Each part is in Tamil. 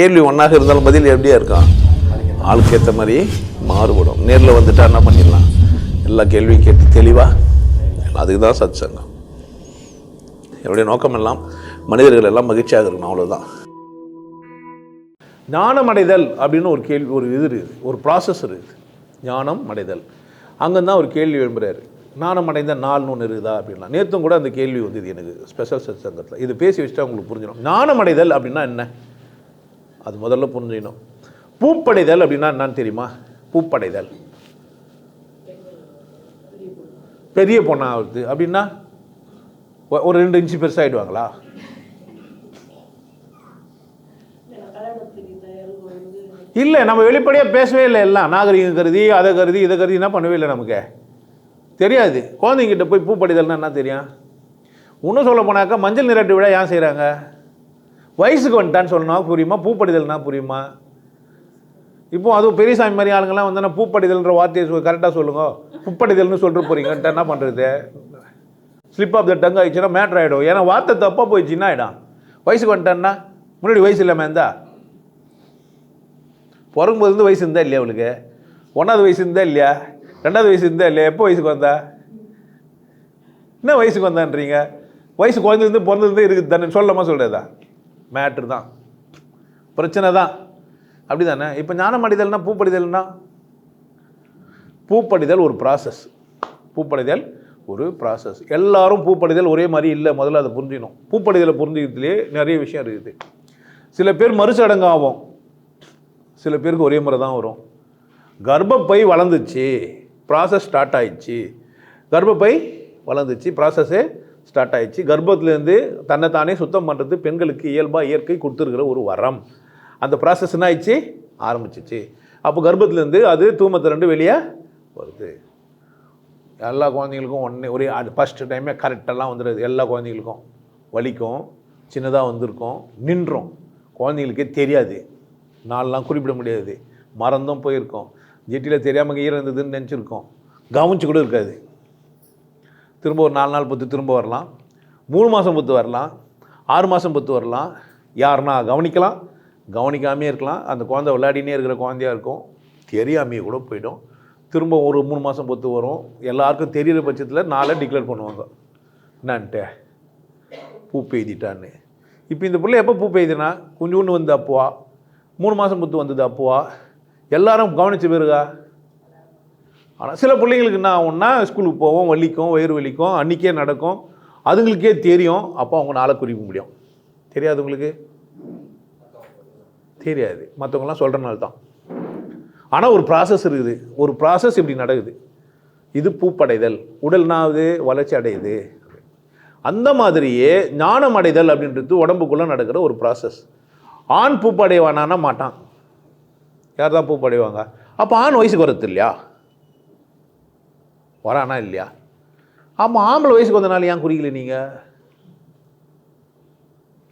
கேள்வி ஒன்றாக இருந்தாலும் பதில் எப்படியா இருக்கும் ஆளுக்கு ஏற்ற மாதிரி மாறுபடும். நேரில் வந்துட்டா என்ன பண்ணிடலாம்? எல்லா கேள்வியும் கேட்டு தெளிவாக அதுக்கு தான் சத் சங்கம் என்னுடைய நோக்கம் எல்லாம் மனிதர்கள் எல்லாம் மகிழ்ச்சியாக இருக்கணும் அவ்வளோதான் ஞானம் அடைதல் அப்படின்னு ஒரு கேள்வி ஒரு இது இருக்குது. ஒரு ப்ராசஸ் இருக்குது. ஞானம் அடைதல். அங்கே தான் ஒரு கேள்வி எழும்புறாரு. ஞானம் அடைந்த நாள்னு ஒன்று இருக்குதா அப்படின்னா நேற்றும் கூட அந்த கேள்வி வந்தது எனக்கு ஸ்பெஷல் சத் சங்கத்தில் இது பேசி வச்சுட்டா உங்களுக்கு புரிஞ்சிடும். ஞானம் அடைதல் அப்படின்னா என்ன? அது முதல்ல புரிஞ்சுக்கணும். பூப்படைதல் அப்படின்னா என்னன்னு தெரியுமா? பூப்படைதல். பெரிய பொண்ணாக ஆகுது. அப்படின்னா ஒரு ரெண்டு இன்ச்சு பெருசாகிடுவாங்களா இல்லை நம்ம வெளிப்படையாக பேசவே இல்லை எல்லாம். நாகரிகம் கருதி அதை கருதி இதை கருதி என்ன பண்ணவே இல்லை நமக்கு? தெரியாது. குழந்தைங்கிட்ட போய் பூப்படிதல்னா என்ன தெரியும்? இன்னும் சொல்ல போனாக்கா மஞ்சள் நிரட்டு விழா ஏன் செய்கிறாங்க வயசுக்கு வந்துட்டான்னு சொல்லணும் புரியுமா? பூப்படிதல்னா புரியுமா? இப்போ அதுவும் பெரியசாமி மாதிரி ஆளுங்கெல்லாம் வந்து பூப்படிதல்ன்ற வார்த்தையை கரெக்டாக சொல்லுங்க. பூப்படிதல்னு சொல்லிட்டு போறீங்கன்ட்டு என்ன பண்ணுறது ஸ்லிப் ஆஃப் த டங் ஆயிடுச்சுன்னா மேட்ரு ஆகிடும் ஏன்னா வார்த்தை தப்பாக போயிடுச்சுன்னா ஆகிடும் வயசுக்கு வந்துட்டான்னா முன்னாடி வயசு இல்லாமல் இருந்தா? பிறகும்போது வயசு இருந்தா இல்லையா அவளுக்கு? ஒன்றாவது வயசு இருந்தா இல்லையா? ரெண்டாவது வயசு இருந்தா இல்லையா? எப்போ வயசுக்கு வந்தா? என்ன வயசுக்கு வந்தான்றீங்க? வயசு குழந்தைலேருந்து பிறந்ததுலேருந்து இருக்குது தானே சொல்லமா சொல்கிறதா மேட்ரு தான். பிரச்சனை தான். அப்படி தானே இப்போ ஞானம் அடைதல்னா பூப்படிதல்னா? பூப்படிதல் ஒரு ப்ராசஸ் பூப்படிதல் ஒரு ப்ராசஸ் எல்லாரும் பூப்படிதல் ஒரே மாதிரி இல்லை. முதல்ல அதை புரிஞ்சிக்கணும். பூப்படிதலை புரிஞ்சுக்கிறதுலே நிறைய விஷயம் இருக்குது. சில பேர் மறுசடங்கு ஆகும் சில பேருக்கு ஒரே முறை தான் வரும். கர்ப்பப்பை வளர்ந்துச்சு. ப்ராசஸ் ஸ்டார்ட் ஆயிடுச்சு. கர்ப்பப்பை வளர்ந்துச்சு. ப்ராசஸே ஸ்டார்ட் ஆயிடுச்சு. கர்ப்பத்துலேருந்து தன்னைத்தானே சுத்தம் பண்ணுறது பெண்களுக்கு இயல்பாக இயற்கை கொடுத்துருக்கிற ஒரு வரம். அந்த ப்ராசஸ் என்ன ஆயிடுச்சு? ஆரம்பிச்சிச்சு. அப்போ கர்ப்பத்துலேருந்து அது தூமத்தை ரெண்டு வெளியே வருது. எல்லா குழந்தைங்களுக்கும் உடனே ஒரே அது ஃபஸ்ட்டு டைமே கரெக்டெல்லாம் வந்துடுது எல்லா குழந்தைங்களுக்கும் வலிக்கும் சின்னதாக வந்திருக்கும் நின்றோம். குழந்தைங்களுக்கே தெரியாது. நாளெலாம் குறிப்பிட முடியாது. மறந்தும் போயிருக்கோம். ஜெட்டியில் தெரியாமல் ஈரம் இருந்ததுன்னு நினச்சிருக்கோம். கவனிச்சு கூட இருக்காது. திரும்ப ஒரு நாலு நாள் பொத்து திரும்ப வரலாம். மூணு மாதம் பொத்து வரலாம். ஆறு மாதம் பொத்து வரலாம். யாருன்னா கவனிக்கலாம். கவனிக்காமே இருக்கலாம். அந்த குழந்தை விளையாடினே இருக்கிற குழந்தையா இருக்கும். தெரியாமையே கூட போயிடும். திரும்ப ஒரு மூணு மாதம் பொத்து வரும். எல்லாருக்கும் தெரியிற பட்சத்தில் நாளை டிக்ளேர் பண்ணுவாங்க. என்னான்ட்டு பூ பெய்திட்டான்னு. இப்போ இந்த பிள்ளை எப்போ பூ பெய்துனா கொஞ்சோண்டு வந்து அப்புவா மூணு மாதம் பொத்து வந்தது அப்புவா எல்லாரும் கவனித்து பிறகா. ஆனால் சில பிள்ளைங்களுக்கு என்ன ஆகும்னா ஸ்கூலுக்கு போவோம் வலிக்கும் வயிறு வலிக்கும் அன்றைக்கே நடக்கும். அதுங்களுக்கே தெரியும். அப்போ அவங்க நாளை குறிக்க முடியும். தெரியாது உங்களுக்கு? தெரியாது. மற்றவங்களாம் சொல்கிறனால தான் ஆனால் ஒரு ப்ராசஸ் இருக்குது. ஒரு ப்ராசஸ் இப்படி நடக்குது. இது பூப்படைதல். உடல்னாவது வளர்ச்சி அடையுது. அந்த மாதிரியே ஞானம் அடைதல் அப்படின்றது உடம்புக்குள்ளே நடக்கிற ஒரு ப்ராசஸ் ஆண் பூப்படைவானானா மாட்டான். யார் தான் பூப்படைவாங்க? அப்போ ஆண் வயசுக்கு வரது இல்லையா? வரானா இல்லையா? ஆமாம் ஆம்பளை வயசுக்கு வந்தனால ஏன் குறிக்கல நீங்கள்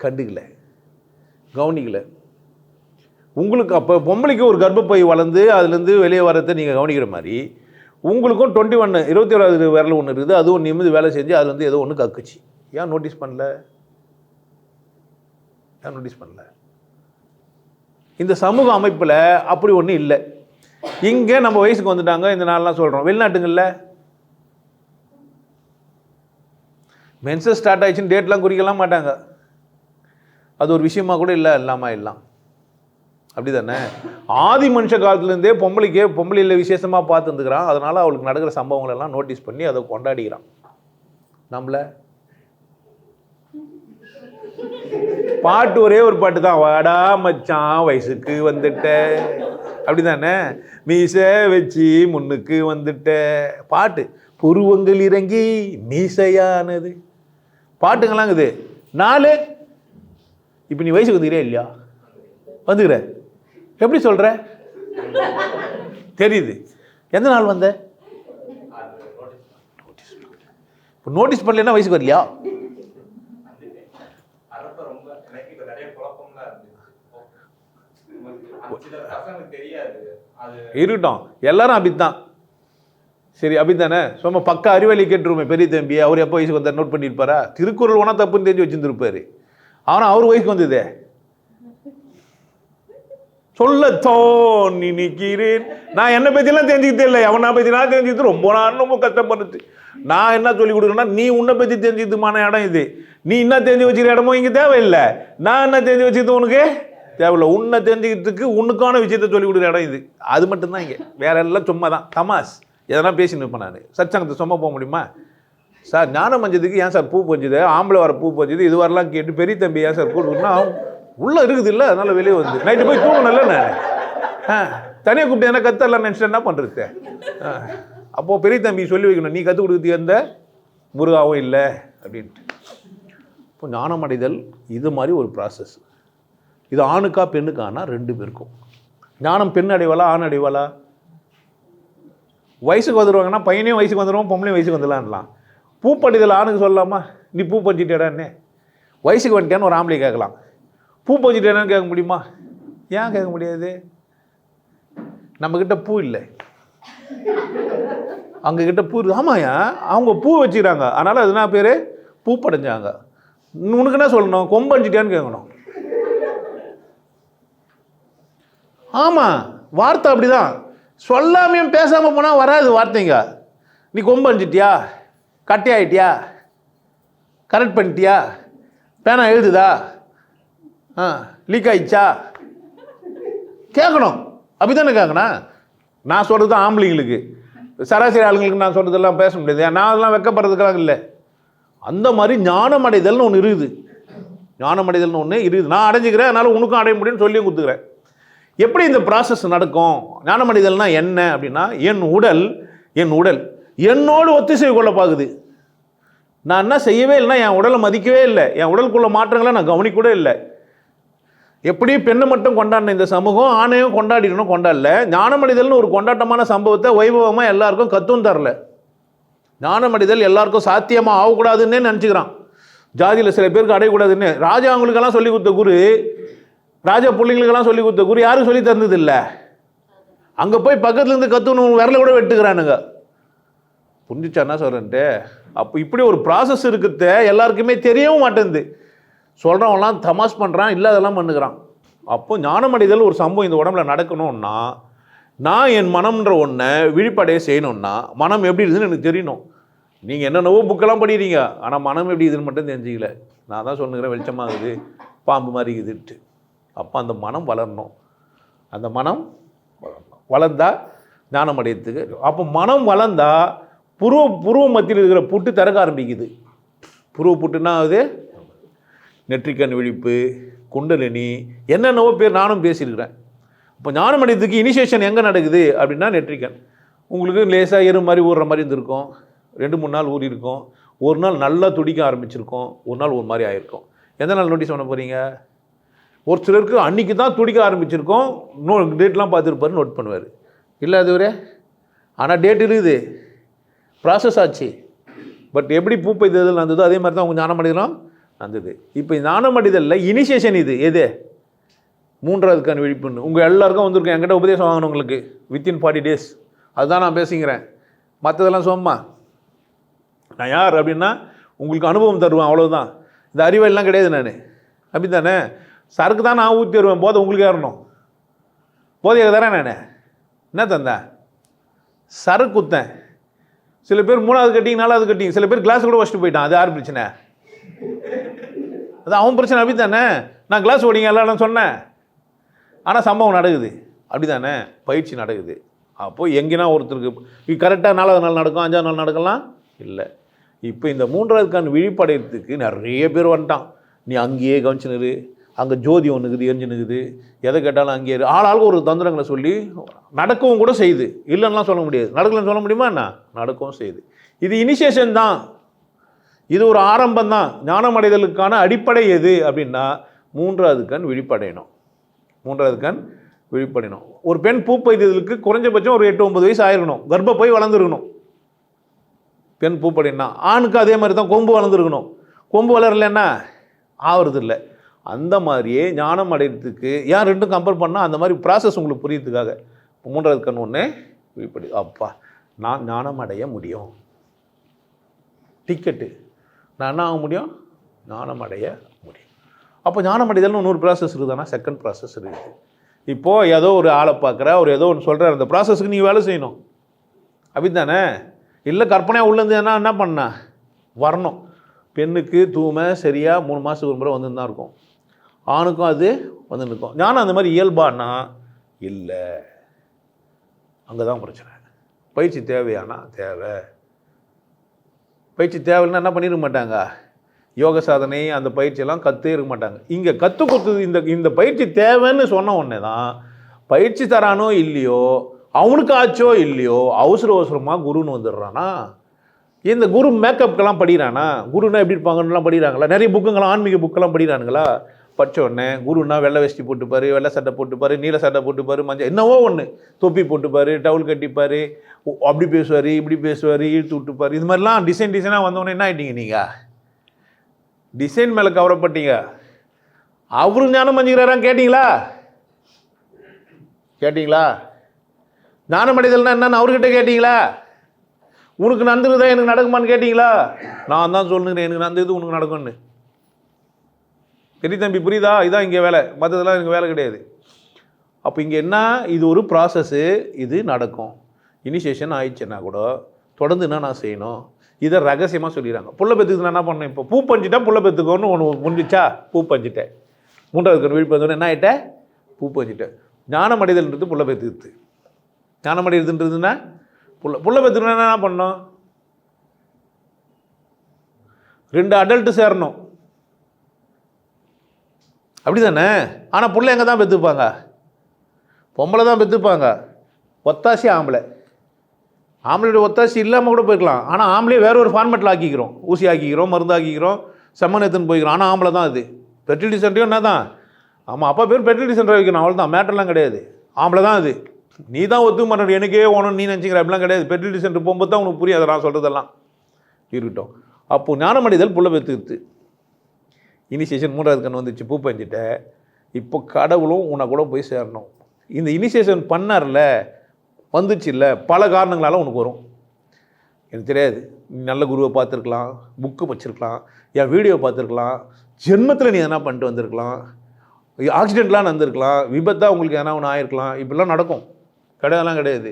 கண்டுக்கல. கவனிக்கல. உங்களுக்கு அப்போ பொம்பளைக்கு ஒரு கர்ப்பப்பை வளர்ந்து அதுலேருந்து வெளியே வரத்தை நீங்கள் கவனிக்கிற மாதிரி உங்களுக்கும் டுவெண்ட்டி ஒன்று இருபத்தி ஏழாவது விரல் ஒன்று இருக்குது அதுவும் நிமிந்து வேலை செஞ்சு அது வந்து ஏதோ ஒன்று கக்குச்சு. ஏன் நோட்டீஸ் பண்ணல? ஏன் நோட்டீஸ் பண்ணல? இந்த சமூக அமைப்பில் அப்படி ஒன்றும் இல்லை. இங்கே நம்ம வயசுக்கு வந்துட்டாங்க இந்த நாள்லாம் சொல்கிறோம் வெளிநாட்டுங்களில் மென்சஸ் ஸ்டார்ட் ஆயிடுச்சுன்னு டேட்லாம் குறிக்கலாம் மாட்டாங்க. அது ஒரு விஷயமா கூட இல்லை இல்லாமல் எல்லாம். அப்படி தானே ஆதி மனுஷ காலத்துலேருந்தே பொம்பளைக்கே பொம்பளையில் விசேஷமாக பார்த்துருந்துக்கிறான் அதனால் அவளுக்கு நடக்கிற சம்பவங்கள் எல்லாம் நோட்டீஸ் பண்ணி அதை கொண்டாடிக்கிறான். நம்மள? பாட்டு ஒரே ஒரு பாட்டு தான். வாடா மச்சான் வயசுக்கு வந்துட்ட. அப்படி தானே மீசை வச்சு முன்னுக்கு வந்துட்ட. பாட்டு புருவங்கள் இறங்கி மீசையானது. பாட்டுங்களாம் இருக்குது நாலு இப்போ நீ வயசுக்கு வந்துக்கிறே இல்லையா வந்துக்கிற எப்படி சொல்கிற தெரியுது எந்த நாள் வந்த இப்போ நோட்டீஸ் பண்ணலன்னா வயசுக்கு வரலையா இருக்கட்டும் எல்லாரும் அப்படித்தான் சரி அப்படித்தானே? சும்மா பக்கா அறிவாளி கேட்டுருமே பெரிய தம்பி. அவர் எப்போ வயசுக்கு வந்தார்? நோட் பண்ணியிருப்பாரா? திருக்குறள் ஒன்றா தப்புன்னு தெரிஞ்சு வச்சுருப்பார் ஆனால் அவர் வயசுக்கு வந்ததே. சொல்லத்தோன் நினைக்கிறேன். நான் என்னை பற்றிலாம் தெரிஞ்சுக்கிட்டே இல்லை. அவனை பற்றிலாம் தெரிஞ்சுக்கிட்டு ரொம்ப நான் ரொம்ப கஷ்டப்படுது நான் என்ன சொல்லி கொடுக்குறேன்னா நீ உன்னை பற்றி தெரிஞ்சுக்கிட்டுமான இடம் இது. நீ என்ன தெரிஞ்சு வச்சுக்கிற இடமும் இங்கே தேவையில்லை. நான் என்ன தெரிஞ்சு வச்சுக்கிட்டு உனக்கு? தேவையில்லை. உன்னை தெரிஞ்சுக்கிறதுக்கு உனக்கான விஷயத்த சொல்லி கொடுக்குற இடம் இது. அது மட்டும்தான் இங்கே. வேற எல்லாம் சும்மா தான் தமாஸ் எதனா பேசி நிற்பேன் நான். சச்சங்கத்தை சும்மா போக முடியுமா? சார் ஞானம் பஞ்சதுக்கு ஏன் சார் பூ பஞ்சுது? ஆம்பளை வர பூ பஞ்சுது? இது வரலாம் கேட்டு பெரிய தம்பி ஏன் சார் கூடுனா உள்ளே இருக்குது இல்லை அதனால் வெளியே வந்து நைட்டு போய் தூங்கணும்ல நான். ஆ தனியாக கூப்பிட்டு என்ன கத்தரலாம் நினச்சிட்டு என்ன பண்ணுறது ஆ அப்போது பெரிய தம்பி சொல்லி வைக்கணும் நீ கற்றுக் கொடுக்குறது எந்த முருகாவும் இல்லை அப்படின்ட்டு. இப்போ ஞானம் அடைதல் இது மாதிரி ஒரு ப்ராசஸ் இது ஆணுக்கா பெண்ணுக்கானா ரெண்டு பேருக்கும். ஞானம் பெண் அடைவாளா ஆண் அடைவாளா? வயசுக்கு வந்துடுவாங்கன்னா பையனையும் வயசுக்கு வந்துடுவோம் பொம்பளையும் வயசுக்கு வந்துடலான்லாம் பூப்படிதல் ஆணுக்கு சொல்லலாமா? நீ பூ பறிச்சிட்டேடான்னு வயசுக்கு வந்துட்டேன்னு ஒரு ஆம்பளை கேட்கலாம். பூ பறிச்சிட்டேன்னு கேட்க முடியுமா? ஏன் கேட்க முடியாது? நம்மக்கிட்ட பூ இல்லை. அவங்கக்கிட்ட பூ இருக்கு. ஆமாயா அவங்க பூ வச்சுக்கிறாங்க. அதனால் அது என்ன பேர்? பூ படைஞ்சாங்க. உனக்கு என்ன சொல்லணும்? கொம்பஞ்சிட்டியான்னு கேட்கணும். ஆமாம் வார்த்தை அப்படிதான். சொல்லாமையும் பேசாமல் போனால் வராது வார்த்தைங்க. நீ கொம்பு அஞ்சிட்டியா கட்டி ஆயிட்டியா? கரெக்ட் பண்ணிட்டியா? பேனா எழுதுதா? ஆ லீக் ஆயிடுச்சா? கேட்கணும் அப்படிதானே கேட்கணும் நான் சொல்கிறது ஆம்பளைங்களுக்கு. சராசரி ஆளுங்களுக்கு நான் சொல்கிறதெல்லாம் பேச முடியாது. நான் அதெல்லாம் வெக்கப்படுறதுக்கெல்லாம் இல்லை. அந்த மாதிரி ஞானம் அடைதல்னு ஒன்று இருக்குது. ஞானம் அடைதல்னு ஒன்று இருக்குது. நான் அடைஞ்சிக்கிறேன் அதனால் உனக்கும் அடைய முடியும்னு சொல்லி கொடுத்துக்கிறேன். எப்படி இந்த ப்ராசஸ் நடக்கும்? ஞானமடைதல்னா என்ன அப்படின்னா என் உடல் என் உடல். என்னோடு ஒத்திசைவு கொள்ள பார்க்குது நான் என்ன செய்யவே இல்லை என் உடலை மதிக்கவே இல்லை. என் உடலுக்குள்ள மாற்றங்களை நான் கவனிக்கூட இல்லை. எப்படி பெண்ணை மட்டும் கொண்டாடின இந்த சமூகம் ஆணையும் கொண்டாடிடணும் கொண்டாடல. ஞானமடைதல்னு ஒரு கொண்டாட்டமான சம்பவத்தை வைபவமாக எல்லாருக்கும் கத்தும் தரல. ஞானமடைதல் எல்லாருக்கும் சாத்தியமாக ஆகக்கூடாதுன்னே நினச்சிக்கிறான். ஜாதியில் சில பேருக்கு அடையக்கூடாதுன்னு. ராஜா அவங்களுக்கெல்லாம் சொல்லி கொடுத்த குரு ராஜா பிள்ளைங்களுக்கெல்லாம் சொல்லி கொடுத்த குரு யாரும் சொல்லி தந்தது இல்லை அங்கே போய் பக்கத்துலேருந்து கத்துணும் கற்றுக்கணும் விரல கூட வெட்டுக்கிறானுங்க புரிஞ்சுச்சா என்ன சொல்கிறேன்ட்டு அப்போ இப்படி ஒரு ப்ராசஸ் இருக்குத எல்லாருக்குமே தெரியவும் மாட்டேங்குது. சொல்கிறவங்களாம் தமாஸ் பண்ணுறான் இல்லாதெல்லாம் பண்ணுகிறான். அப்போ ஞானமடைதல் ஒரு சம்பவம் இந்த உடம்புல நடக்கணும்னா நான் என் மனம்ன்ற ஒன்றை விழிப்படைய செய்யணும்னா மனம் எப்படி இருக்குதுன்னு எனக்கு தெரியணும். நீங்கள் என்னென்னவோ புக்கெல்லாம் படிக்கிறீங்க ஆனால் மனம் எப்படி இருக்குதுன்னு மட்டும் தெரிஞ்சிக்கல. நான் தான் சொன்னுக்கிறேன் வெளிச்சமாகுது பாம்பு மாதிரி இருக்குதுன்ட்டு அப்போ அந்த மனம் வளரணும். அந்த மனம் வளரணும் வளர்ந்தால் ஞானம் அடையத்துக்கு அப்போ மனம் வளர்ந்தால் புருவ புருவ மத்தியில் இருக்கிற புட்டு திறக்க ஆரம்பிக்குது. புருவ புட்டுன்னா அது நெற்றிக்கண் விழிப்பு குண்டலினி என்னென்னவோ பேர் நானும் பேசியிருக்கிறேன். இப்போ ஞானம் அடையத்துக்கு இனிஷியேஷன் எங்கே நடக்குது அப்படின்னா நெற்றிக்கண். உங்களுக்கு லேசாக எரு மாதிரி ஊறுற மாதிரி இருந்திருக்கும். ரெண்டு மூணு நாள் ஊறி இருக்கும் ஒரு நாள் நல்லா துடிக்க ஆரம்பிச்சிருக்கும். ஒரு நாள் ஒரு மாதிரி ஆயிருக்கும். எந்த நாள் நோட்டீஸ் பண்ண போகிறீங்க ஒரு சிலருக்கு அன்றைக்கி தான் துடிக்க ஆரம்பிச்சிருக்கோம். நோ டேட்லாம் பார்த்துருப்பாரு நோட் பண்ணுவார். இல்லை அதுவரே ஆனால் டேட் இருக்குது. ப்ராசஸ் ஆச்சு. பட் எப்படி பூப்பை தேர்தல் நடந்ததோ அதே மாதிரி தான் உங்கள் ஞானமடைதலும் நடந்தது இப்போ ஞானமடைதலில் இனிஷியேஷன் இது. எது? மூன்றாவதுக்கான விழிப்புணர்வு. விழிப்புன்னு உங்கள் எல்லாருக்கும் வந்திருக்கும் என்கிட்ட உபதேசம் வாங்கணும் உங்களுக்கு. வித்தின் ஃபார்ட்டி டேஸ் அதுதான் நான் பேசுகிறேன் மற்றதெல்லாம் சும்மா. நான் யார் அப்படின்னா உங்களுக்கு அனுபவம் தருவேன் அவ்வளோதான் இந்த அறிவெல்லாம் கிடையாது நான். அப்படி தானே சரக்கு தான் நான் ஊற்றி வருவேன் போதை உங்களுக்கு ஏறணும் போதையை தரேன் நான். என்ன தந்தேன் சரக்கு குத்தேன். சில பேர் மூணாவது கட்டிங் நாலாவது கட்டிங் சில பேர் கிளாஸ் கூட வச்சுட்டு போயிட்டான். அது யார் பிரச்சனை? அது அவன் பிரச்சனை அப்படி தானே நான் கிளாஸ் ஓடிங்க எல்லாரும் சொன்னேன். ஆனால் சம்பவம் நடக்குது. அப்படி தானே பயிற்சி நடக்குது. அப்போது எங்கேனா ஒருத்தருக்கு கரெக்டாக நாலாவது நாள் நடக்கும் அஞ்சாவது நாள் நடக்கலாம்? இல்லை. இப்போ இந்த மூன்றாவது கண் விழிப்படைகிறதுக்கு நிறைய பேர் வந்துட்டான். நீ அங்கேயே கவனிச்சுனரு அங்கே ஜோதி ஒன்று இருக்குது எரிஞ்சு நிற்குது எதை கேட்டாலும் அங்கேயே ஆளாளுக்கு ஒரு தந்திரங்களை சொல்லி நடக்கவும் கூட செய்யுது இல்லைன்னுலாம் சொல்ல முடியாது. நடக்கலன்னு சொல்ல முடியுமா என்ன? நடக்கவும் செய்யுது இது இனிஷியேஷன் தான். இது ஒரு ஆரம்பம் தான். ஞானமடைதலுக்கான அடிப்படை எது அப்படின்னா மூன்றாவது கண் விழிப்படையணும். மூன்றாவது கண் விழிப்படையணும். ஒரு பெண் பூப்பைதலுக்கு குறைஞ்சபட்சம் ஒரு எட்டு ஒன்பது வயசு ஆயிருக்கணும். போய் வளர்ந்துருக்கணும். பெண் பூப்படையினா ஆணுக்கு அதே மாதிரி தான் கொம்பு வளர்ந்துருக்கணும். கொம்பு வளரலைன்னா ஆவறது இல்லை அந்த மாதிரியே ஞானம் அடையிறதுக்கு ஏன் ரெண்டும் கம்பேர் பண்ணால் அந்த மாதிரி ப்ராசஸ் உங்களுக்கு புரியுதுக்காக மூன்றாவது கண் ஒன்று இப்படி அப்பா நான் ஞானம் அடைய முடியும். டிக்கெட்டு நான் என்ன ஆக முடியும்? ஞானம் அடைய முடியும். அப்போ ஞானம் அடைதல்னு இன்னொரு ப்ராசஸ் இருக்குதானா? செகண்ட் ப்ராசஸ் இருக்குது இப்போது ஏதோ ஒரு ஆளை பார்க்குற அவர் ஏதோ ஒன்று சொல்கிறார் அந்த ப்ராசஸ்க்கு நீங்கள் வேலை செய்யணும். அப்படித்தானே? இல்லை கற்பனையாக உள்ளேருந்து என்ன என்ன பண்ண? வரணும். பெண்ணுக்கு தூமை சரியாக மூணு மாதத்துக்கு ஒரு முறை வந்துன்னு தான் இருக்கும். ஆணுக்கும் அது வந்து நிற்கும் ஞானம் அந்த மாதிரி இயல்பானா? இல்லை. அங்கே தான் பிரச்சனை. பயிற்சி தேவையானா? தேவை. பயிற்சி தேவைன்னா என்ன பண்ணிருக்க மாட்டாங்க? யோக சாதனை அந்த பயிற்சியெல்லாம் கற்றே இருக்க மாட்டாங்க. இங்கே கற்றுக் கொடுத்தது இந்த இந்த பயிற்சி தேவைன்னு சொன்ன உடனே தான் பயிற்சி தரானோ இல்லையோ அவனுக்கு ஆச்சோ இல்லையோ அவசர அவசரமாக குருன்னு வந்துடுறானா? இந்த குரு மேக்கப்புக்கெல்லாம் படிக்கிறானா? குருனா எப்படி இருப்பாங்கன்னுலாம் படிக்கிறாங்களா? நிறைய புக்குங்களாம் ஆன்மீக புக்கெல்லாம் படிக்கிறானுங்களா? படிச்ச உடனே வெள்ளை வேஷ்டி போட்டுப்பார் வெள்ளை சட்டை போட்டுப்பாரு நீல சட்டை போட்டுப்பாரு மஞ்சள் என்னவோ ஒன்று தொப்பி போட்டுப்பார் டவுல் கட்டிப்பார் ஓ, அப்படி பேசுவார் இப்படி பேசுவார் இழுத்து விட்டுப்பாரு. இது மாதிரிலாம் டிசைன் டிசைனாக வந்தோடனே என்ன ஆகிட்டீங்க நீங்கள் டிசைன் மேலே கவரப்பட்டீங்க அவரும் ஞானம் பண்ணிக்கிறாராம் கேட்டிங்களா? கேட்டிங்களா? ஞானம் அடைதல்னா என்னன்னு அவர்கிட்ட கேட்டிங்களா? உனக்கு நடந்துருதா எனக்கு நடக்குமான்னு கேட்டிங்களா? நான் தான் சொல்லுங்கிறேன் எனக்கு நடந்தது உனக்கு நடக்கும்னு. பெரிய தம்பி புரியுதா? இதான் இங்கே வேலை. மற்றதெல்லாம் எனக்கு வேலை கிடையாது. அப்போ இங்கே என்ன? இது ஒரு ப்ராசஸ்ஸு இது நடக்கும். இனிஷியேஷன் ஆயிடுச்சுன்னா கூட? தொடர்ந்து என்ன நான் செய்யணும்? இதை ரகசியமாக சொல்லிடுறாங்க. புள்ள பெற்றுக்கு நான் என்ன பண்ணேன் இப்போ? பூ பஞ்சிட்டேன் புள்ள பெற்றுக்கோன்னு ஒன்று முடிஞ்சிச்சா? பூ பஞ்சிட்டேன் மூன்றாவது கண் விழிப்பு வந்தோடனே என்ன ஆகிட்டேன் பூ பஞ்சிட்டேன் ஞானம் அடைதல்ன்றது புள்ள பெத்துக்குது ஞானம் புள்ள புள்ள பெத்துக்கணும் என்ன பண்ணோம் ரெண்டு அடல்ட்டு சேரணும். அப்படி தானே ஆனால் பிள்ளை எங்கே தான் பெற்றுப்பாங்க பொம்பளை தான் பெற்றுப்பாங்க ஒத்தாசி ஆம்பளை. ஆம்பளையோட ஒத்தாசி இல்லாமல் கூட போயிருக்கலாம் ஆனால் ஆம்பளையே வேறு ஒரு ஃபார்மேட்டில் ஆக்கிக்கிறோம். ஊசி ஆக்கிக்கிறோம் மருந்து ஆக்கிக்கிறோம் செம்மன் எடுத்துன்னு போய்க்கிறோம். ஆனால் ஆம்பளை தான் அது. ஃபெர்டிலிட்டி சென்டரையும் என்ன தான்? ஆமாம் அப்பா பேர் ஃபெர்டிலிட்டி சென்டர் வைக்கணும். அவ்வளோ தான் மேட்டர்லாம் கிடையாது. ஆம்பளை தான் அது. நீ தான் ஒத்துக்க மாட்டேன் எனக்கே ஓணும் நீ நினச்சிக்கிற அப்படிலாம் கிடையாது. ஃபெர்டிலிட்டி சென்டர் போகும்போது தான் உனக்கு புரியாது. நான் சொல்கிறதெல்லாம் இருக்கட்டும். அப்போது ஞானமடைதல் புள்ள பெற்றுக்குது இனிஷியேஷன் மூன்றாவது கண் வந்துச்சு பூ பஞ்சிட்ட இப்போ கடவுளும் உன்னை கூட போய் சேரணும். இந்த இனிஷியேஷன் பண்ணார்ல வந்துச்சுல்ல பல காரணங்களால உனக்கு வரும். எனக்கு தெரியாது. நீ நல்ல குருவை பார்த்துருக்கலாம் புக்கு வச்சுருக்கலாம் என் வீடியோ பார்த்துருக்கலாம் ஜென்மத்தில் நீ எதனா பண்ணிட்டு வந்திருக்கலாம் ஆக்சிடெண்ட்லாம் நடந்திருக்கலாம் விபத்தாக உங்களுக்கு எதனா ஒன்று ஆயிருக்கலாம் இப்படிலாம் நடக்கும். கிடையாதுலாம் கிடையாது.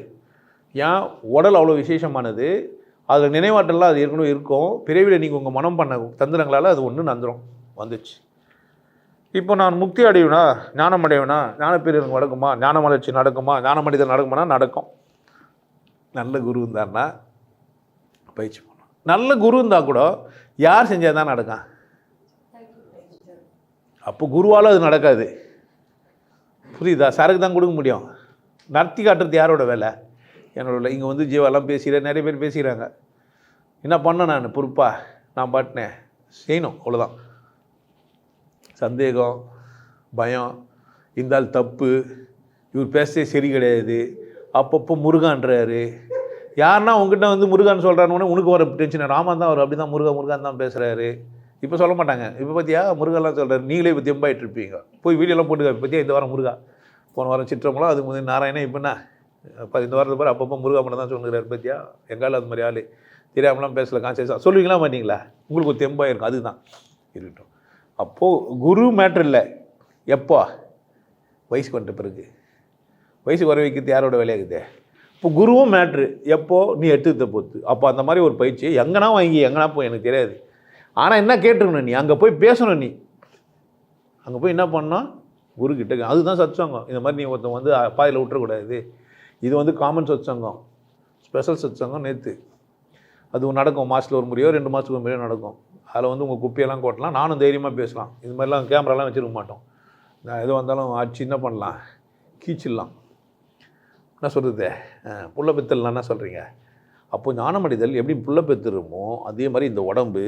ஏன்? உடல் அவ்வளோ விசேஷமானது. அதில் நினைவாற்றலாம் அது ஏற்கனவே இருக்கும். பிறவியில் நீங்கள் உங்கள் மனம் பண்ண தந்திரங்களால் அது ஒன்று நந்திரம். வந்துச்சு. இப்போ நான் முக்தி அடைவேனா ஞானம் அடைவேனா ஞானப்பேருக்கு நடக்குமா? ஞான வளர்ச்சி நடக்குமா? ஞான மனிதன் நடக்குமானா நடக்கும். நல்ல குரு இருந்தாருன்னா பயிற்சி பண்ணணும் நல்ல குரு இருந்தால் கூட யார் செஞ்சால் தான் நடக்கும்? அப்போ குருவால் அது நடக்காது. புரியுதா? சரக்கு தான் கொடுக்க முடியும். நடத்தி காட்டுறது யாரோட வேலை? என்னோட இங்கே வந்து ஜீவாலாம் பேசுகிறேன் நிறைய பேர் பேசிக்கிறாங்க. என்ன பண்ணேன் நான்? பொறுப்பா? நான் பாட்டினேன். செய்யணும். அவ்வளோதான் சந்தேகம் பயம் இருந்தால் தப்பு இவர் பேசவே சரி கிடையாது. அப்பப்போ முருகான்றாரு. யாருன்னா உங்ககிட்ட வந்து முருகான் சொல்கிறான்னு உனக்கு வர டென்ஷன் ராமன் தான் அவர் அப்படி தான் முருகா முருகான் தான் பேசுகிறாரு இப்போ சொல்ல மாட்டாங்க. இப்போ பார்த்தியா முருகெல்லாம் சொல்கிறார் நீங்களே இப்போ தெம்பாயிட்டு இருப்பீங்க. போய் வீடியோலாம் போட்டுக்க பற்றியா இந்த வாரம் முருகா. போன வாரம் சிற்றம்பலம் அதுக்கு முதல் நாராயணன் இப்போ என்ன? அப்போ இந்த வாரத்தை பாரு அப்பப்போ முருகா மட்டும் தான் சொல்லுகிறார் பற்றியா எங்காலும் அது மாதிரி ஆள். தெரியாமலாம் பேசல கான்சியஸாக சொல்லுவீங்களா மாட்டீங்களா? உங்களுக்கு ஒரு தெம்பாக இருக்கும் அதுதான். இருக்கட்டும் அப்போது குரு மேட்ரு இல்லை. எப்போ? வயசுக்கு வந்துட்ட பிறகு. வயசுக்கு வர வைக்கிறது யாரோட வேலையாகுது இப்போ குருவும் மேட்ரு எப்போ? நீ எடுத்துக்கிட்ட போத்து. அப்போ அந்த மாதிரி ஒரு பயிற்சி எங்கன்னா வாங்கி எங்கன்னா போய் எனக்கு தெரியாது. ஆனால் என்ன கேட்டுருக்கணும் நீ? அங்கே போய் பேசணும் நீ. அங்கே போய் என்ன பண்ணால் குரு கிட்ட அதுதான் சத்சங்கம். இந்த மாதிரி நீ ஒருத்தன் வந்து பாதையில் விட்டுறக்கூடாது. இது வந்து காமன் சத்சங்கம். ஸ்பெஷல் சத்சங்கம் நேற்று அது நடக்கும். மாதத்தில் ஒரு முறையோ ரெண்டு மாதத்துக்கு ஒரு முறையோ நடக்கும். அதில் வந்து உங்கள் குப்பையெல்லாம் கொட்டலாம். நானும் தைரியமாக பேசலாம். இது மாதிரிலாம் கேமராலாம் வச்சிருக்க மாட்டோம். நான் எது வந்தாலும் ஆச்சு என்ன பண்ணலாம்? கீச்சிடலாம். என்ன சொல்கிறது புள்ள பெத்தல்லாம் என்ன சொல்கிறீங்க அப்போ ஞானமடைதல் எப்படி புள்ள பெத்துருமோ அதே மாதிரி இந்த உடம்பு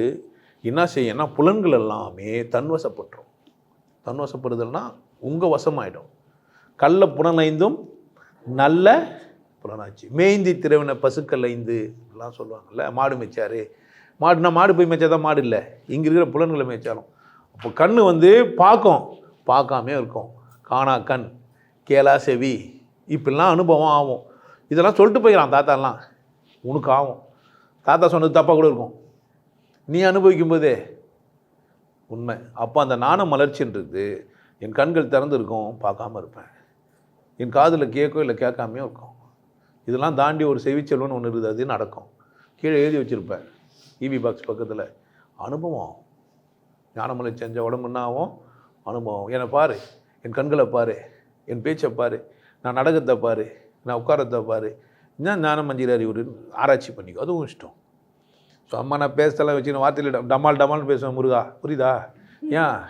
என்ன செய்யணும்னா புலன்கள் எல்லாமே தன்வசப்பட்டுரும். தன்வசப்படுதல்னா உங்கள் வசமாயிடும். கள்ள புலனைந்தும் நல்ல புலனாச்சு. மேய்ந்தி திரவின பசுக்கள் ஐந்து எல்லாம் சொல்லுவாங்கல்ல மாடு மிச்சாரு மாடுனா மாடு போய் மேய்ச்சா தான் மாடு இல்லை. இங்கே இருக்கிற புலன்களை மேய்ச்சாலும். அப்போ கண் வந்து பார்க்கும். பார்க்காமே இருக்கும். காணா கண் கேளா செவி. இப்படிலாம் அனுபவம் ஆகும். இதெல்லாம் சொல்லிட்டு போயிடலாம் தாத்தாலாம். உனக்கு ஆகும். தாத்தா சொன்னது தப்பாக கூட இருக்கும். நீ அனுபவிக்கும் போதே உண்மை. அப்போ அந்த நாண மலர்ச்சின்றது என் கண்கள் திறந்துருக்கும் பார்க்காம இருப்பேன். என் காதில் கேட்கோ இல்லை கேட்காமையோ இருக்கும். இதெல்லாம் தாண்டி ஒரு செவிச்செல்வன் ஒன்று இருக்குது அது நடக்கும். கீழே எழுதி வச்சுருப்பேன். இவி பாக்ஸ் பக்கத்தில் அனுபவம் ஞானமலை செஞ்ச உடம்பு என்ன ஆகும்? அனுபவம் என்னை பாரு என் கண்களை பாரு என் பேச்சை பாரு நான் நடக்கத்தை பாரு நான் உட்காரத்தை பாரு என்ன ஞானம் மஞ்சள் அறிவுறு ஆராய்ச்சி பண்ணிக்கோ. அதுவும் இஷ்டம். ஸோ அம்மா நான் பேசலாம் வச்சு நான் வார்த்தையில் டமால் டமால்னு பேசுவேன் முருகா. புரியுதா? ஏன்?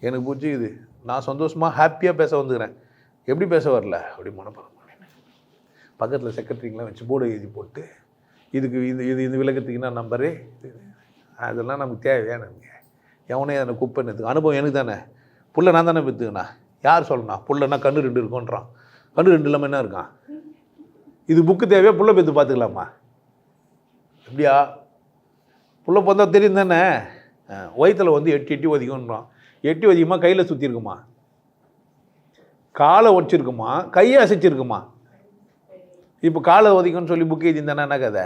எனக்கு பிடிச்சிக்குது நான் சந்தோஷமாக ஹாப்பியாக பேச வந்துக்கிறேன். எப்படி பேச வரல? அப்படி மனப்படம் பக்கத்தில் செக்ரட்டரிங்கெலாம் வச்சு போர்டு எழுதி போட்டு இதுக்கு இது இது இந்த விளக்கத்துக்கு என்ன நம்பரு அதெல்லாம் நமக்கு தேவையா நமக்கு எவனே அதை குப்பைன்னு அனுபவம் எனக்கு தானே? புள்ள நான் தானே பெற்றுக்கண்ணா யார் சொல்லணும் புள்ளனா கண்ணு ரெண்டு இருக்குன்றான் கண்ணு ரெண்டு இல்லாமல் என்ன இருக்கான்? இது புக்கு தேவையா? புள்ள பெற்று பார்த்துக்கலாமா எப்படியா? புள்ள பிறந்தா தெரியும் தானே? வயிற்றில் வந்து எட்டி எட்டி ஒதிக்கும்ன்றான். எட்டி ஒதிக்குமா? கையில் சுற்றி இருக்குமா காலை ஒடிச்சிருக்குமா கையை அசைச்சிருக்குமா? இப்போ காலை ஒதிக்கும்னு சொல்லி புக் எழுதியிருந்தானே என்ன கதை?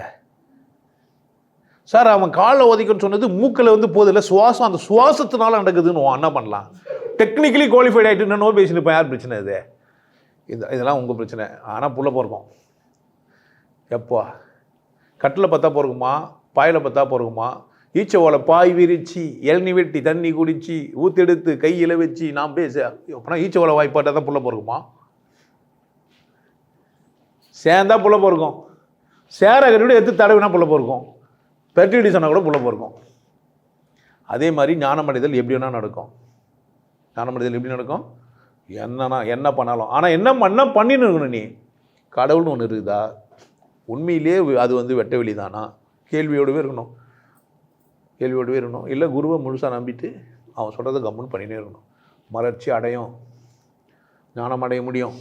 சார் அவன் காலை ஒதிக்கும்னு சொன்னது மூக்கில் வந்து போதில்லை சுவாசம் அந்த சுவாசத்தினால நடக்குதுன்னு என்ன பண்ணலாம். டெக்னிக்கலி குவாலிஃபைட் ஆகிட்டு என்ன நோ பேசினிருப்பேன் யார் பிரச்சனை இது? இது இதெல்லாம் உங்கள் பிரச்சனை. ஆனால் புள்ள போகிறோம் எப்போ? கட்டில் பார்த்தா பிறகுமா பாயில் பார்த்தா பிறகுமா ஈச்சவோலை ஓலை பாய் விரிச்சு இளநி வெட்டி தண்ணி குடித்து ஊத்தெடுத்து கையில் வச்சு நான் பேச அப்படின்னா ஈச்சவோலை ஓலை வாய்ப்பாட்டால் தான் புள்ள பிறக்குமா? சேர்ந்தா புள்ள பிறக்கும். சேர கட்டிவிட எடுத்து தடவினா புள்ள பிறக்கும். பெர்டிலிட்டி சொன்னால் கூட புள்ள பிறக்கும். அதே மாதிரி ஞானமடைதல் எப்படி வேணால் நடக்கும். ஞானமடைதல் எப்படி நடக்கும்? என்னன்னா என்ன பண்ணாலும். ஆனால் என்ன பண்ணால் பண்ணின்னு இருக்கணும் நீ. கடவுள்னு ஒன்று இருக்குதா? உண்மையிலே அது வந்து வெட்ட வெளி தானா கேள்வியோடவே இருக்கணும். கேள்வியோடவே இருக்கணும். இல்லை குருவை முழுசாக நம்பிட்டு அவன் சொல்கிறத கம்முன்னு பண்ணினே இருக்கணும். மலர்ச்சி அடையும். ஞானம் அடைய முடியும்.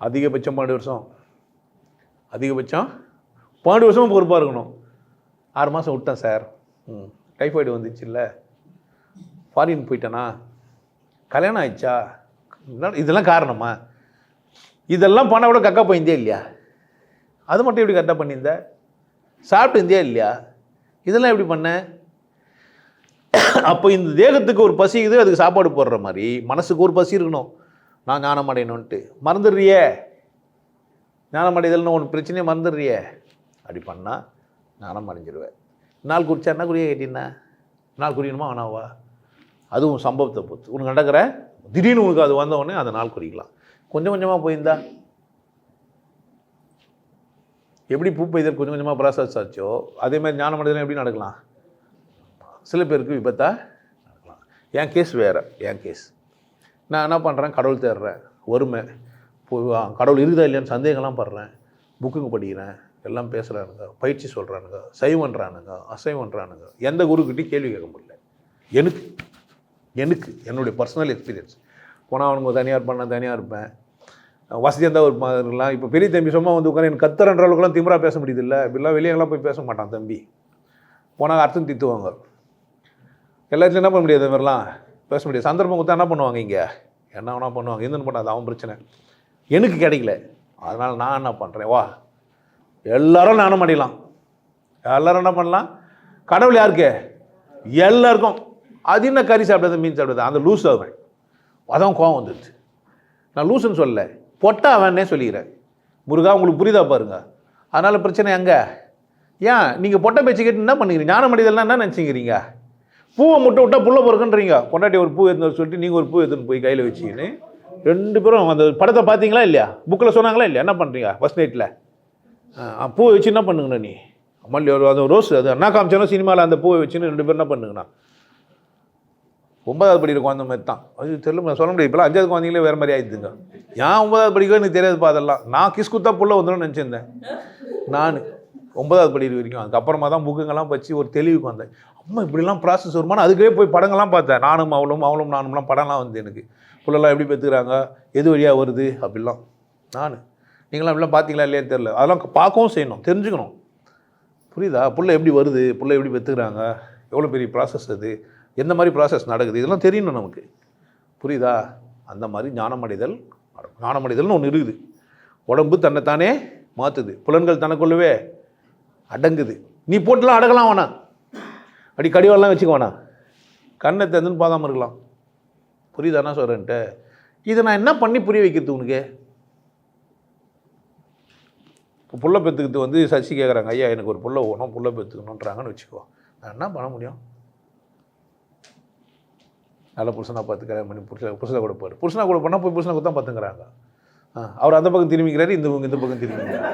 அதிகபட்சம் பன்னெண்டு வருஷம். அதிகபட்சம் பன்னெண்டு வருஷமும் பொறுப்பாக இருக்கணும். ஆறு மாதம் விட்டேன் சார். ம். டைஃபாய்டு வந்துச்சு இல்லை ஃபாரின் போயிட்டேனா? கல்யாணம் ஆயிடுச்சா? இதெல்லாம் காரணமா? இதெல்லாம் பண்ண கூட கக்கா போயிருந்தே இல்லையா? அது மட்டும் எப்படி கரெக்டாக பண்ணியிருந்த? சாப்பிட்டு இருந்தியா இல்லையா? இதெல்லாம் எப்படி பண்ண? அப்போ இந்த தேகத்துக்கு ஒரு பசி இருக்குது அதுக்கு சாப்பாடு போடுற மாதிரி மனசுக்கு ஒரு பசி இருக்கணும். நான் ஞானம் அடையணுன்ட்டு மறந்துடுறியே? ஞானம் அடைதல்னு ஒன்று பிரச்சனையே மறந்துடுறியே. அப்படி பண்ணால் ஞானம் அடைஞ்சிருவேன். நாள் குடிச்சா என்ன குடிய கேட்டீங்கன்னா நாள் குடிக்கணுமா ஆனாவா? அதுவும் சம்பவத்தை பொறுத்து. உனக்கு நடக்கிற? திடீர்னு உனக்கு அது வந்தவொடனே அதை நாள் குடிக்கலாம் கொஞ்சம் கொஞ்சமாக போயிருந்தா? எப்படி பூ பெய்தல் கொஞ்சம் கொஞ்சமாக ப்ராசஸ் ஆச்சோ? அதே மாதிரி ஞானம் அடைதல் எப்படி நடக்கலாம்? சில பேருக்கு விபத்தா? நடக்கலாம். என் கேஸ் வேறு. என் கேஸ் நான் என்ன பண்ணுறேன் கடவுள் தேடுறேன். ஒருமை கடவுள் இருக்குதா இல்லையான்னு சந்தேகம்லாம் படுறேன். புக்குங்க படிக்கிறேன். எல்லாம் பேசுகிறானுங்க பயிற்சி சொல்கிறானுங்க சைவன்றானுங்க. அசைவன்றானுங்க. எந்த குருக்கிட்டையும் கேள்வி கேட்க முடியல. எனக்கு எனக்கு என்னுடைய பர்சனல் எக்ஸ்பீரியன்ஸ் போனால் அவனுங்க தனியாக பண்ண தனியாக இருப்பேன். வசதியாக இருந்தால் ஒரு மாதிரிலாம் இப்போ பெரிய தம்பி சும்மா வந்து உட்காந்து எனக்கு கத்துறன்ற அளவுக்குலாம் திமிராக பேச முடியுது இல்லை. இப்படிலாம் வெளியெல்லாம் போய் பேச மாட்டான் தம்பி. போனால் அர்த்தம் தித்துவாங்க எல்லாத்துலையும் என்ன பண்ண முடியாது அது மாதிரிலாம்? பேச முடியாது. சந்தர்ப்பம் கொடுத்தா என்ன பண்ணுவாங்க இங்கே? என்ன வேணா பண்ணுவாங்க. எதுன்னு பண்ணாது அவன் பிரச்சனை. எனக்கு கிடைக்கல. அதனால் நான் என்ன பண்ணுறேன் வா. எல்லாரும் நானும் பண்ணிடலாம்? எல்லாரும் என்ன பண்ணலாம்? கடவுள் யாருக்கு? எல்லாருக்கும். அது என்ன கறி சாப்பிடாது மீன் சாப்பிடாது அந்த லூஸ் அவன். அதான் கோவம் வந்துடுச்சு நான் லூசுன்னு சொல்லலை. பொட்டா அவன்னே சொல்லிக்கிறேன். முருகா உங்களுக்கு புரியுதா பாருங்க. அதனால் பிரச்சனை எங்கே? ஏன்? நீங்கள் பொட்டை பேச்சு கேட்டு என்ன பண்ணுறீங்க? ஞானம் அடைதல்லாம் என்ன நினச்சிக்கிறீங்க? பூவை முட்டை விட்டா புள்ள பொறுக்குன்றீங்க. பொண்டாட்டி ஒரு பூ எடுத்து சொல்லிட்டு நீங்கள் ஒரு பூ எடுத்துன்னு போய் கையில் வச்சுக்கின்னு ரெண்டு பேரும் அந்த படத்தை பார்த்தீங்களா இல்லையா? புக்கில் சொன்னாங்களா இல்லையா? என்ன பண்ணுறீங்க ஃபஸ்ட் நைட்டில் பூவை வச்சு என்ன பண்ணுங்கண்ணா நீ? மல்லி ஒரு அது ரோஸ் அது அண்ணா காமிச்சாலும் சினிமாவில் அந்த பூவை வச்சுன்னு ரெண்டு பேரும் என்ன பண்ணுங்கண்ணா? ஒன்பதாவது படிக்கிற குழந்தை மாதிரி தான். அது தெரியல சொல்ல முடியாது. இப்போலாம் அஞ்சாவது குழந்தைங்களே வேறு மாதிரி ஆயிடுதுங்க. ஏன் ஒன்பதாவது படிக்கவே எனக்கு தெரியாதுப்பா அதெல்லாம். நான் கிஸ் குத்தா புள்ள வந்துடும் நினச்சிருந்தேன். நான். ஒன்பதாவது படிக்கிற வரைக்கும். அதுக்கப்புறமா தான் புக்குங்கெல்லாம் வச்சு ஒரு தெளிவுக்கு வந்தேன். அம்மா இப்படிலாம் ப்ராசஸ் வருமானம் அதுக்கே போய் படங்கள்லாம் பார்த்தேன். நானும் அவளும் அவளும் நானும்லாம் படம்லாம் வந்து எனக்கு. புள்ளெல்லாம் எப்படி பெற்றுக்கிறாங்க? எது வழியாக வருது? அப்படிலாம். நான். நீங்களாம் அப்படிலாம் பார்த்தீங்களா இல்லையான்னு தெரில அதெல்லாம் பார்க்கவும் செய்யணும். தெரிஞ்சுக்கணும். புரியுதா? புள்ள எப்படி வருது? புள்ள எப்படி பெற்றுக்கிறாங்க? எவ்வளோ பெரிய ப்ராசஸ் அது? எந்த மாதிரி ப்ராசஸ் நடக்குது? இதெல்லாம் தெரியணும் நமக்கு. புரியுதா? அந்த மாதிரி ஞானமடைதல் நடக்கும். ஞானமடைதல்னு ஒன்று இருக்குது. உடம்பு தன்னைத்தானே மாற்றுது புலன்கள் தனக்குள்ளவே அடங்குது. நீ போட்டுலாம் அடகலாம் வேணாம் அப்படி கடிவாளெலாம் வச்சுக்க வேணாம் கண்ணை திறந்துன்னு பார்க்காம இருக்கலாம். புரியுதானா சொல்கிறேன்ட்டு இதை நான் என்ன பண்ணி புரிய வைக்கிறது உனக்கு? இப்போ புள்ள பெற்றுக்கிட்டு வந்து சசி கேட்குறாங்க ஐயா எனக்கு ஒரு புள்ள ஓணும் புள்ள பெற்றுக்கணுன்றாங்கன்னு வச்சுக்கோ. நான் என்ன பண்ண முடியும்? நல்ல புருஷனாக பார்த்துக்கிறேன் கல்யாணம் பண்ணி புருஷ புருஷனை கூட போயிரு புருஷனா கூட பண்ணால் போய் புருஷனை கூட தான் பார்த்துக்கிறாங்க ஆ அவர் அந்த பக்கம் திரும்பிக்கிறாரு இந்த பக்கம் இந்த பக்கம் திரும்பிக்கிறாரு.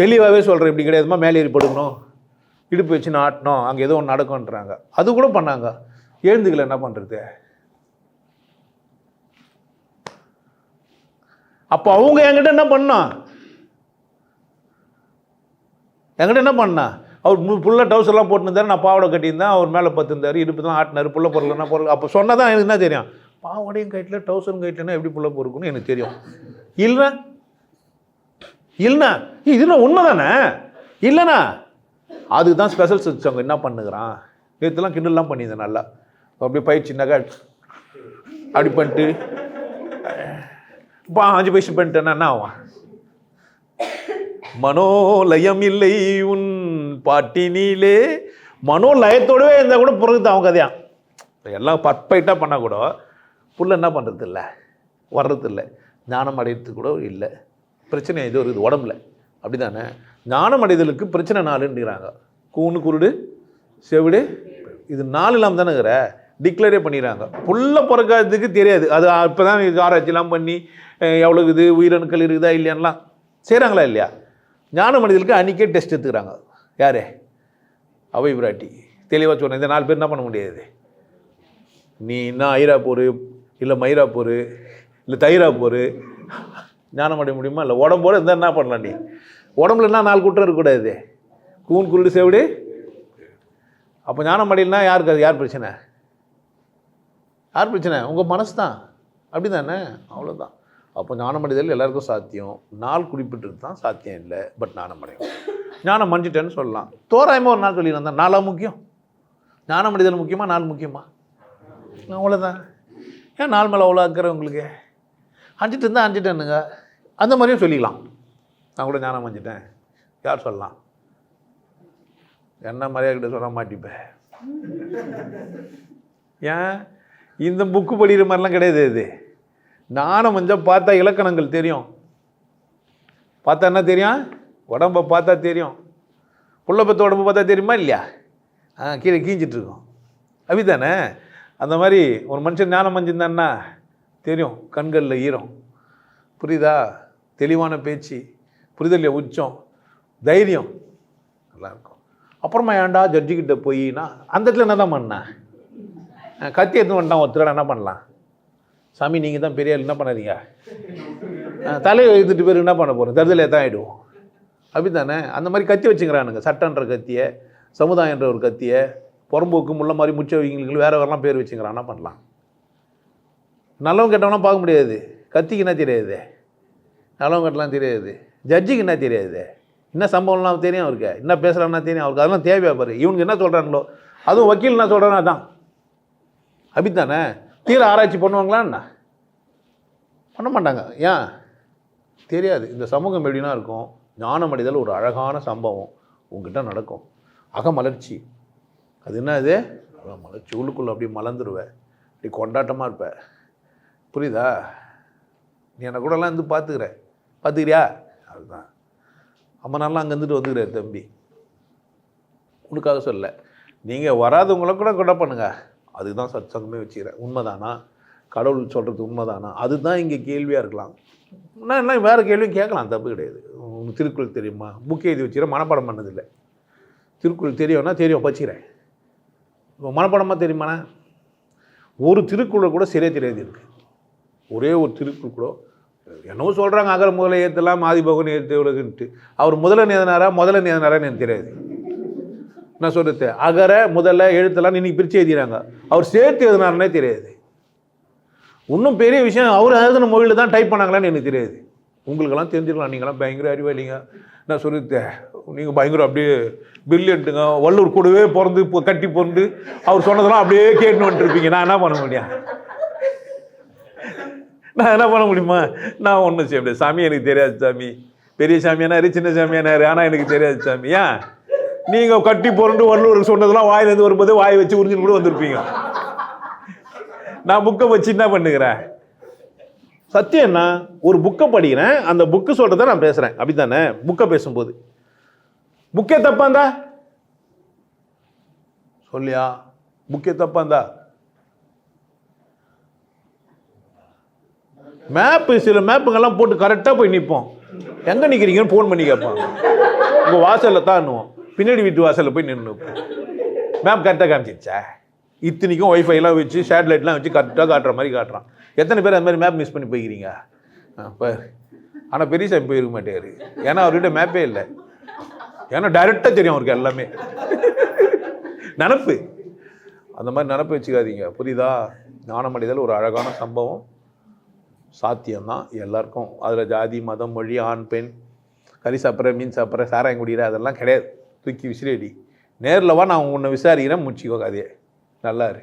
தெளிவாகவே சொல்கிறேன் இப்படி கிடையாதுமா மேலே ஏறி படுக்கணும். இடுப்பு வச்சு நாட்டணும். அங்கே ஏதோ ஒன்று நடக்கும்ன்றாங்க. அது கூட பண்ணாங்க. எழுந்துக்கல என்ன பண்ணுறது அப்போ அவங்க என்கிட்ட என்ன பண்ணா? என்கிட்ட என்ன பண்ணா? அவர் புள்ள டவுசர்லாம் போட்டுருந்தாரு நான் பாவடை கட்டியிருந்தேன் அவர் மேலே பார்த்துருந்தாரு இடுப்பு தான் ஆட்டினார் புள்ள பொருள்னா பொருள் அப்போ சொன்னால் தான் எனக்கு என்ன தெரியும்? பாவாடையும் கட்டில டவுசரும் கட்டிலன்னா எப்படி புள்ள பொறுக்குன்னு எனக்கு தெரியும். இல்லைண்ணா இல்லைண்ணா இதுனா உண்மை தானே இல்லைண்ணா அதுக்கு தான் ஸ்பெஷல் அவங்க என்ன பண்ணுகிறான்? நேற்றுலாம் கிண்டல்லாம் பண்ணியிருந்தேன் நல்லா. அப்படியே பயிற்சினாக்கா அப்படி பண்ணிட்டு இப்போ அஞ்சு பைசு பண்ணிட்டேன்னா என்ன ஆகும்? மனோலயம் இல்லை உன் பாட்டினிலே. மனோலயத்தோடவே இருந்தால் கூட பிறகு அவன் கதையான் எல்லாம் பர்ஃபெக்டாக பண்ணால் கூட புள்ள என்ன பண்ணுறது இல்லை வர்றது இல்லை ஞானம் அடையிறதுக்கு கூட இல்லை. பிரச்சனை இது இருக்குது உடம்புல. அப்படி தானே ஞானம் அடைதலுக்கு பிரச்சனை நாலுன்னுறாங்க கூணு குருடு செவிடு இது நாலு இல்லாமல் தானே டிக்ளேரே பண்ணிடுறாங்க. புள்ள பிறக்காததுக்கு தெரியாது. அது அப்போ தான் ஆராய்ச்சிலாம் பண்ணி எவ்வளோ இது? உயிரணுக்கள் இருக்குதா இல்லையான்லாம் செய்கிறாங்களா இல்லையா? ஞான மனிதர்களுக்கு அன்றைக்கே டெஸ்ட் எடுத்துக்கிறாங்க. யார்? அவை பிராட்டி தெளிவாக சொன்னேன். இந்த நாலு பேர் என்ன பண்ண முடியாது? நீ என்ன ஐரா போரு இல்லை மயிரா போரு இல்லை தைரா போர் ஞானம் அடைய முடியுமா? இல்லை உடம்போட இருந்தால் என்ன பண்ணலாம் நீ? உடம்புல என்ன நாலு குற்றம் இருக்கக்கூடாது? கூன் குருடு செவிடு? அப்போ ஞானம் அடையலனா யாருக்கு அது? யார் பிரச்சனை? யார் பிரச்சனை? உங்கள் மனசு தான். அப்படி தானே அவ்வளோதான் அப்போ ஞானம் அடைதல் எல்லாருக்கும் சாத்தியம். நாள் குறிப்பிட்டது தான் சாத்தியம் இல்லை பட் ஞானம் அடையும் ஞானம் மஞ்சிட்டேன்னு சொல்லலாம். தோராயமாக ஒரு நாள் சொல்லியிருந்தேன் நாளாக முக்கியம். ஞானம் அடைதல் நாள் முக்கியமா? அவ்வளோதான் ஏன் நாள் மேலே அவ்வளோ அக்கறை உங்களுக்கு? அஞ்சிட்டு இருந்தால் அஞ்சிட்டேனுங்க அந்த மாதிரியும் சொல்லிக்கலாம். நான் கூட ஞானம் அஞ்சிட்டேன் யார் சொல்லலாம்? என்ன மரியாதை கிட்ட சொல்ல மாட்டிப்பேன் ஏன்? இந்த புக்கு படிக்கிற மாதிரிலாம் கிடையாது இது. ஞானம் கொஞ்சம் பார்த்தா இலக்கணங்கள் தெரியும். பார்த்தா என்ன தெரியும்? உடம்ப பார்த்தா தெரியும். புள்ள பத்த உடம்பு பார்த்தா தெரியுமா இல்லையா? ஆ கீழே கீஞ்சிட்ருக்கோம் இருக்கும். அந்த மாதிரி ஒரு மனுஷன் ஞானம் அஞ்சிருந்தான்னா தெரியும். கண்களில் ஈரம். புரியுதா? தெளிவான பேச்சு புரிதல் உச்சம் தைரியம். நல்லாயிருக்கும் அப்புறமா ஏன்டா ஜட்ஜிக்கிட்ட போயின்னா அந்த இடத்துல என்ன தான் பண்ணேன் கத்தி எடுத்து வந்துட்டான் ஒருத்தர் என்ன பண்ணலாம்? சாமி நீங்கள் தான் பெரிய ஆள் என்ன பண்ணாதீங்க? தலையை எழுத்துட்டு பேர் என்ன பண்ண போகிறோம் தருதலே தான் ஆகிடுவோம் அப்படி தானே அந்த மாதிரி கத்தி வச்சுக்கிறானுங்க. சட்டன்ற கத்தியை சமுதாயன்ற ஒரு கத்தியை புறம்போக்கு முள்ள மாதிரி முச்சவங்களுக்கு வேறு வேறலாம் பேர் வச்சுக்கிறான். என்ன பண்ணலாம்? நல்லவன் கெட்டவனா பார்க்க முடியாது. கத்திக்கு என்ன தெரியாது? நல்லவன் கெட்டலாம் தெரியாது. ஜட்ஜிக்கு என்ன தெரியாது? என்ன சம்பவம்லாம் தெரியும் அவருக்கு? என்ன பேசுகிறான்னா தெரியும் அவருக்கு? அதெல்லாம் தேவையாக பாரு. இவனுக்கு என்ன சொல்கிறாங்களோ அதுவும் வக்கீல் என்ன சொல்கிறானா அதான். அப்படித்தானே? தீர ஆராய்ச்சி பண்ணுவாங்களா என்ன? பண்ண மாட்டாங்க. ஏன்? தெரியாது. இந்த சமூகம் எப்படின்னா இருக்கும் ஞானம் அடைதல் ஒரு அழகான சம்பவம். உங்ககிட்ட நடக்கும். அகமலர்ச்சி அது என்ன இது? மலர்ச்சி. உள்ளுக்குள்ளே அப்படியே மலர்ந்துருவேன் அப்படி கொண்டாட்டமாக இருப்ப. புரியுதா? நீ என்னை கூடலாம் இருந்து பார்த்துக்கிற பார்த்துக்கிறியா அதுதான். அம்மா நல்லா அங்கே இருந்துட்டு வந்துக்கிறார் தம்பி. உனக்காக சொல்ல நீங்கள் வராதவங்கள கூட கொண்டா பண்ணுங்க. அதுதான் சத் சங்கமே வச்சுக்கிறேன். உண்மைதானா? கடவுள் சொல்கிறது உண்மைதானா? அதுதான் இங்கே கேள்வியாக இருக்கலாம். நான் என்ன வேறு கேள்வியும் கேட்கலாம். தப்பு கிடையாது. உனக்கு திருக்குறள் தெரியுமா? புக் எழுதி வச்சுக்கிறேன். மனப்பாடம் பண்ணதில்லை. திருக்குறள் தெரியும்னா தெரியும். வச்சுக்கிறேன் இப்போ மனப்பாடமாக தெரியுமாண்ணா? ஒரு திருக்குறள் கூட சரியாக தெரியாது இருக்குது ஒரே ஒரு திருக்குறள் கூட என்னவோ சொல்கிறாங்க அகர முதல ஏற்றலாம் ஆதிபகவன் ஏற்று உலகுன்ட்டு அவர் முதல நேதனாரா முதல நேதனாரான்னு எனக்கு தெரியாது. நான் சொல்கிறது அகர முதல்ல எழுத்தெல்லாம் இன்னைக்கு பிரித்து எழுதிறாங்க. அவர் சேர்த்து எழுதினாருன்னே தெரியாது. இன்னும் பெரிய விஷயம் அவர் எழுதின மொழியில் தான் டைப் பண்ணாங்களான்னு எனக்கு தெரியாது. உங்களுக்கெல்லாம் தெரிஞ்சுக்கலாம் நீங்களாம் பயங்கர அறிவாளிங்க நான் சொல்லிட்டேன் நீங்கள் பயங்கர அப்படியே பிரில்லியன்ட்டுங்க வள்ளூர் கூடவே பிறந்து இப்போ கட்டி பிறந்து அவர் சொன்னதெல்லாம் அப்படியே கேட்டுன்னு வந்துருப்பீங்க. நான் என்ன பண்ண முடியும்? நான் என்ன பண்ண முடியுமா? நான் ஒன்றும் செய்ய முடியாது. சாமி எனக்கு தெரியாது சாமி. பெரிய சாமியானாரு சின்ன சாமியானாரு. ஆனால் எனக்கு தெரியாது சாமி. ஏன்? நீங்கள் கட்டி புரண்டு வள்ளுவருக்கு சொன்னதெல்லாம் வாயிலேருந்து வரும்போது வாயை வச்சு உறிஞ்சின்னு கூட வந்திருப்பீங்க. நான் புக்கை வச்சு என்ன பண்ணுகிறேன்? சத்தியம் என்ன? ஒரு புக்கை படிக்கிறேன். அந்த புக்கு சொல்கிறத நான் பேசுகிறேன் அப்படி தானே புக்கை பேசும்போது. புக்கே தப்பாந்தா சொல்லியா? புக்கே தப்பாந்தா மேப்பு சில மேப்புங்கெல்லாம் போட்டு கரெக்டாக போய் நிற்போம் எங்கே நிற்கிறீங்கன்னு ஃபோன் பண்ணி கேட்பான். உங்கள் வாசலில் தான்னுவோம் பின்னாடி வீட்டு வாசலில் போய் நின்று மேம் கரெக்டாக காமிச்சிச்சா இத்தனைக்கும் ஒய்ஃபைலாம் வச்சு சேட்டலைட்லாம் வச்சு கரெக்டாக காட்டுற மாதிரி காட்டுறான். எத்தனை பேர் அந்த மாதிரி மேப் மிஸ் பண்ணி போய்க்கிறீங்க பாரு. ஆனால் பெரிய சாமி போயிருக்க மாட்டேரு. ஏன்னா அவர்கிட்ட மேப்பே இல்லை. ஏன்னா டைரெக்டாக தெரியும் அவருக்கு எல்லாமே. நினப்பு. அந்த மாதிரி நினப்பு வச்சுக்காதீங்க. புரியுதா? ஞானமடைதல் ஒரு அழகான சம்பவம். சாத்தியம்தான் எல்லாருக்கும். அதில் ஜாதி மதம் மொழி ஆண் பெண். கறி சாப்பிட்ற மீன் சாப்பிட்ற சாராயம் குடிக்கிற அதெல்லாம் கிடையாது. தூக்கி விசிறேடி நேரில் வா நான் உன்னை விசாரிக்கிறேன். முடிச்சிக்கோ கதையை. நல்லா இரு.